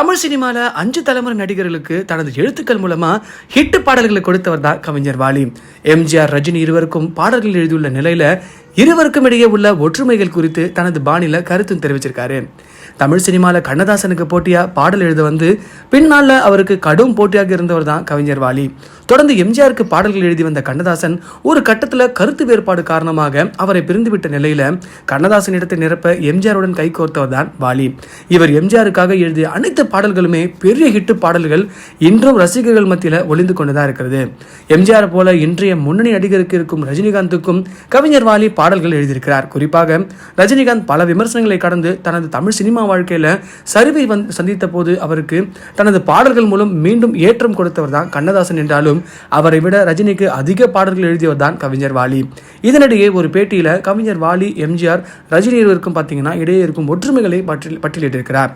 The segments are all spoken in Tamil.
தமிழ் சினிமாவில் அஞ்சு தலைமுறை நடிகர்களுக்கு தனது எழுத்துக்கள் மூலமா ஹிட் பாடல்களை கொடுத்தவர் தான் கவிஞர் வாலி. எம்ஜிஆர் ரஜினி இருவருக்கும் பாடல்கள் எழுதியுள்ள நிலையில இருவருக்கும் இடையே உள்ள ஒற்றுமைகள் குறித்து தனது பாணியில கருத்தும் தெரிவிச்சிருக்காரு. தமிழ் சினிமாவில் கண்ணதாசனுக்கு போட்டியாக பாடல் எழுத வந்து பின்னால் அவருக்கு கடும் போட்டியாக இருந்தவர் தான் கவிஞர் வாலி. தொடர்ந்து எம்ஜிஆருக்கு பாடல்கள் எழுதி வந்த கண்ணதாசன் ஒரு கட்டத்தில் கருத்து வேறுபாடு காரணமாக அவரை பிரிந்துவிட்ட நிலையில் கண்ணதாசன் இடத்தை நிரப்ப எம்ஜிஆருடன் கைகோர்த்தவர் தான் வாலி. இவர் எம்ஜிஆருக்காக எழுதிய அனைத்து பாடல்களுமே பெரிய ஹிட்டு பாடல்கள் இன்றும் ரசிகர்கள் மத்தியில் ஒளிந்து கொண்டுதான் இருக்கிறது. எம்ஜிஆர் போல இன்றைய முன்னணி நடிகருக்கு இருக்கும் ரஜினிகாந்துக்கும் கவிஞர் வாலி பாடல்கள் எழுதியிருக்கிறார். குறிப்பாக ரஜினிகாந்த் பல விமர்சனங்களை கடந்து தனது தமிழ் சினிமா வாழ்க்கையில் சரிவை வந் சந்தித்த போது அவருக்கு தனது பாடல்கள் மூலம் மீண்டும் ஏற்றம் கொடுத்தவர் தான் கண்ணதாசன் என்றாலும் அவரை விட ரஜினிக்கு அதிக பாடல்கள் எழுதியவர் தான் கவிஞர் வாலி. இதனிடையே ஒரு பேட்டியில் கவிஞர் வாலி எம்ஜிஆர் ரஜினி இருவருக்கும் பார்த்தீங்கன்னா இடையே இருக்கும் ஒற்றுமைகளை பட்டியல் பட்டியலிட்டிருக்கிறார்.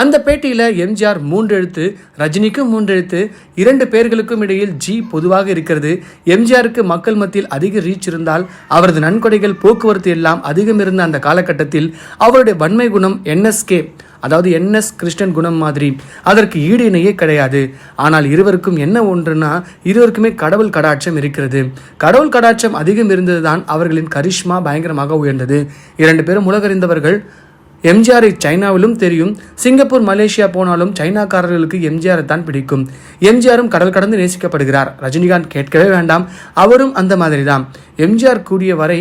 அந்த பேட்டியில் எம்ஜிஆர் மூன்று எழுத்து ரஜினிக்கும் மூன்று எழுத்து இரண்டு பேர்களுக்கும் இடையில் ஜி பொதுவாக இருக்கிறது. எம்ஜிஆருக்கு மக்கள் மத்தியில் அதிக ரீச் இருந்தால் அவரது நன்கொடைகள் போக்குவரத்து எல்லாம் அதிகம் இருந்த அந்த காலகட்டத்தில் அவருடைய வன்மை குணம் என்எஸ்கே அதாவது என்எஸ் கிருஷ்ணன் குணம் மாதிரி. அதற்கு ஈடு இணையே கிடையாது. ஆனால் இருவருக்கும் என்ன ஒன்றுனா இருவருக்குமே கடவுள் கடாட்சம் இருக்கிறது. கடவுள் கடாட்சம் அதிகம் இருந்ததுதான் அவர்களின் கரிஷ்மா பயங்கரமாக உயர்ந்தது. இரண்டு பேரும் உலகறிந்தவர்கள். எம்ஜிஆரை சைனாவிலும் தெரியும் சிங்கப்பூர் மலேசியா போனாலும் சைனாக்காரர்களுக்கு எம்ஜிஆரை தான் பிடிக்கும். எம்ஜிஆரும் கடல் கடந்து நேசிக்கப்படுகிறார். ரஜினிகாந்த் கேட்கவே வேண்டாம் அவரும் அந்த மாதிரி தான் எம்ஜிஆர் கூடிய வரை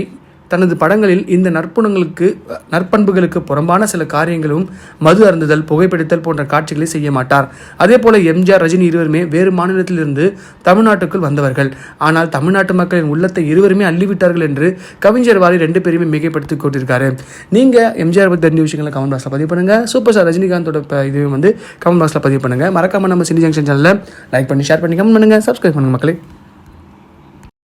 தனது படங்களில் இந்த நற்புணங்களுக்கு நற்பண்புகளுக்கு புறம்பான சில காரியங்களும் மது அருந்துதல் புகைப்பிடித்தல் போன்ற காட்சிகளை செய்ய மாட்டார். அதே போல எம்ஜிஆர் ரஜினி இருவருமே வேறு மாநிலத்திலிருந்து தமிழ்நாட்டுக்குள் வந்தவர்கள். ஆனால் தமிழ்நாட்டு மக்களின் உள்ளத்தை இருவருமே அள்ளிவிட்டார்கள் என்று கவிஞர் வாரி ரெண்டு பேருமே மிகைப்படுத்தி கொண்டிருக்காரு. நீங்க எம்ஜிஆர் பற்றி தெரிஞ்ச விஷயங்களை கமெண்ட் பாக்ஸில் பதிவு பண்ணுங்க. சூப்பர் ஸ்டார் ரஜினிகாந்தோட இதையும் வந்து கமெண்ட் பாக்ஸில் பதிவு பண்ணுங்க. மறக்காம நம்ம சினி ஜங்ஷன் சேனலில் லைக் பண்ணி ஷேர் பண்ணி கமெண்ட் பண்ணுங்க. சப்ஸ்கிரைப் பண்ணுங்க மக்களே.